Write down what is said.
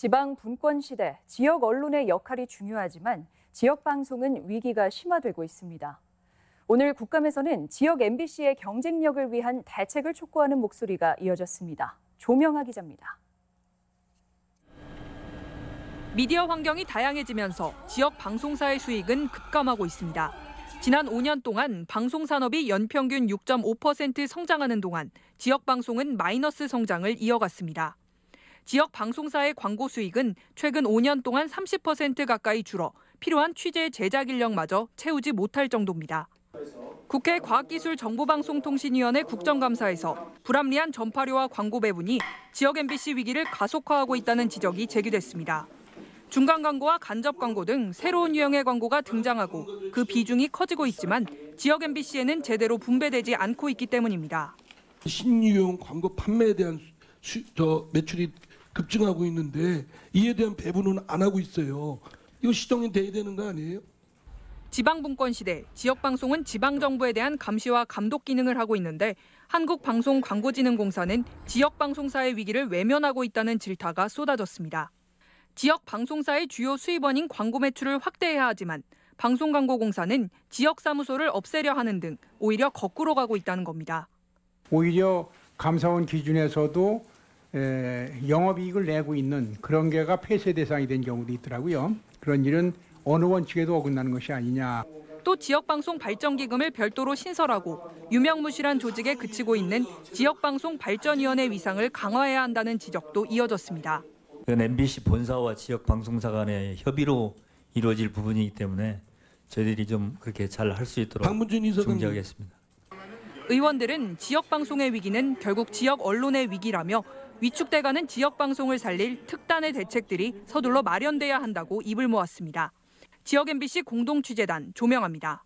지방 분권 시대, 지역 언론의 역할이 중요하지만 지역 방송은 위기가 심화되고 있습니다. 오늘 국감에서는 지역 MBC의 경쟁력을 위한 대책을 촉구하는 목소리가 이어졌습니다. 조명하 기자입니다. 미디어 환경이 다양해지면서 지역 방송사의 수익은 급감하고 있습니다. 지난 5년 동안 방송 산업이 연평균 6.5% 성장하는 동안 지역 방송은 마이너스 성장을 이어갔습니다. 지역 방송사의 광고 수익은 최근 5년 동안 30% 가까이 줄어 필요한 취재 제작 인력마저 채우지 못할 정도입니다. 국회 과학기술정보방송통신위원회 국정감사에서 불합리한 전파료와 광고 배분이 지역 MBC 위기를 가속화하고 있다는 지적이 제기됐습니다. 중간 광고와 간접 광고 등 새로운 유형의 광고가 등장하고 그 비중이 커지고 있지만 지역 MBC에는 제대로 분배되지 않고 있기 때문입니다. 신유형 광고 판매에 대한 수, 저 매출이 급증하고 있는데 이에 대한 배분은 안 하고 있어요. 이거 시정이 돼야 되는 거 아니에요? 지방분권 시대 지역방송은 지방정부에 대한 감시와 감독 기능을 하고 있는데 한국방송광고진흥공사는 지역방송사의 위기를 외면하고 있다는 질타가 쏟아졌습니다. 지역 방송사의 주요 수입원인 광고 매출을 확대해야 하지만 방송광고공사는 지역 사무소를 없애려 하는 등 오히려 거꾸로 가고 있다는 겁니다. 오히려 감사원 기준에서도 영업이익을 내고 있는 그런 게가 폐쇄 대상이 된 경우도 있더라고요. 그런 일은 어느 원칙에도 어긋나는 것이 아니냐. 또 지역방송 발전기금을 별도로 신설하고 유명무실한 조직에 그치고 있는 지역방송 발전위원회 위상을 강화해야 한다는 지적도 이어졌습니다. MBC 본사와 지역 방송사 간의 협의로 이루어질 부분이기 때문에 저희들이 좀 그렇게 잘 할 수 있도록 중지하겠습니다. 의원들은 지역 방송의 위기는 결국 지역 언론의 위기라며 위축돼가는 지역 방송을 살릴 특단의 대책들이 서둘러 마련돼야 한다고 입을 모았습니다. 지역 MBC 공동취재단 조명합니다.